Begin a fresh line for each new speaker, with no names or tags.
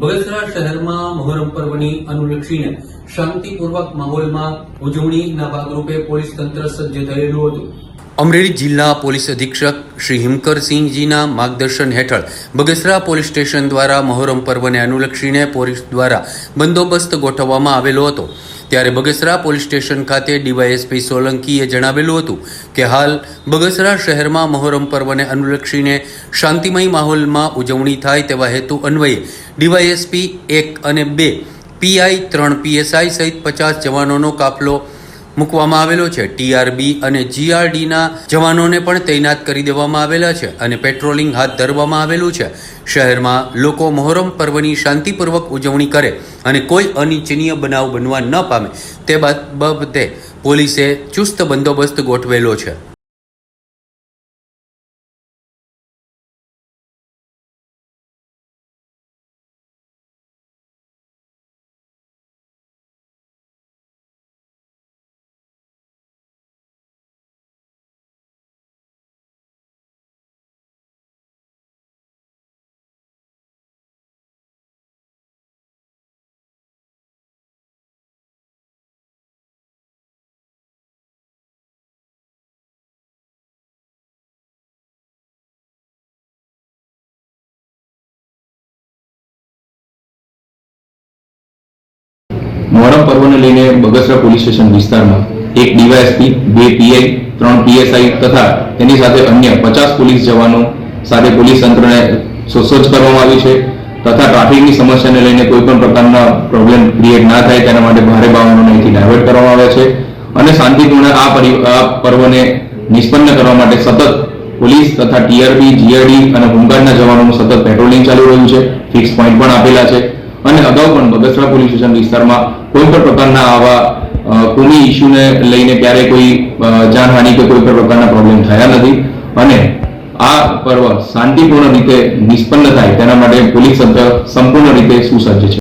બગસરા શહેરમાં મોહરમ પર્વની અનુલક્ષીને શાંતિપૂર્વક માહોલમાં ઉજવણીના ભાગરૂપે પોલીસ તંત્ર સજ્જ થયેલું હતું. અમરેલી જિલ્લા પોલીસ અધિક્ષક શ્રી હિમકરસિંહજીના માર્ગદર્શન હેઠળ બગસરા પોલીસ સ્ટેશન દ્વારા મહોરમ પર્વને અનુલક્ષીને પોલીસ દ્વારા બંદોબસ્ત ગોઠવવામાં આવેલો હતો. ત્યારે બગસરા પોલીસ સ્ટેશન ખાતે ડીવાયએસપી સોલંકીએ જણાવેલું હતું કે હાલ બગસરા શહેરમાં મહોરમ પર્વને અનુલક્ષીને શાંતિમય માહોલમાં ઉજવણી થાય તેવા હેતુ અન્વયે ડીવાયએસપી એક અને બે પીઆઈ ત્રણ પીએસઆઈ સહિત પચાસ જવાનોનો કાફલો મૂકવામાં આવેલો છે. ટીઆરબી અને જીઆરડીના જવાનોને પણ તૈનાત કરી દેવામાં આવેલા છે અને પેટ્રોલિંગ હાથ ધરવામાં આવેલું છે. શહેરમાં લોકો મોહરમ પર્વની શાંતિપૂર્વક ઉજવણી કરે અને કોઈ અનિચ્છનીય બનાવ બનવા ન પામે. તે બાબતે પોલીસે ચુસ્ત બંદોબસ્ત ગોઠવેલો છે.
મોહરમ પર્વને લઈને બગસરા પોલીસ સ્ટેશન વિસ્તારમાં એક ડીવાયએસપી, બે પીઆઈ, ત્રણ પીએસઆઈ તથા તેની સાથે અન્ય પચાસ પોલીસ જવાનો સાથે પોલીસ તંત્રને સુસજ્જ કરવામાં આવી છે તથા ટ્રાફિકની સમસ્યાને લઈને કોઈ પણ પ્રકારના પ્રોબ્લેમ ક્રિએટ ના થાય તેના માટે ભારે વાહનોને અહીંથી ડાયવર્ટ કરવામાં આવ્યા છે અને શાંતિપૂર્ણ આ પરિ- આ પર્વને નિષ્પન્ન કરવા માટે સતત પોલીસ તથા ટીઆરબી, જીઆરડી અને હોમગાર્ડના જવાનોનું સતત પેટ્રોલિંગ ચાલુ રહ્યું છે, ફિક્સ પોઈન્ટ પણ આપેલા છે અને અગાઉ પણ બગસરા પોલીસ સ્ટેશન વિસ્તારમાં કોઈ પણ પ્રકારના આવા કોમી ઇસ્યુને લઈને ક્યારેય કોઈ જાનહાનિ કે કોઈ પણ પ્રકારના પ્રોબ્લેમ થયા નથી. અને આ પર્વ શાંતિપૂર્ણ રીતે નિષ્પન્ન થાય, તેના માટે પોલીસ તંત્ર સંપૂર્ણ રીતે સુસજ્જ છે.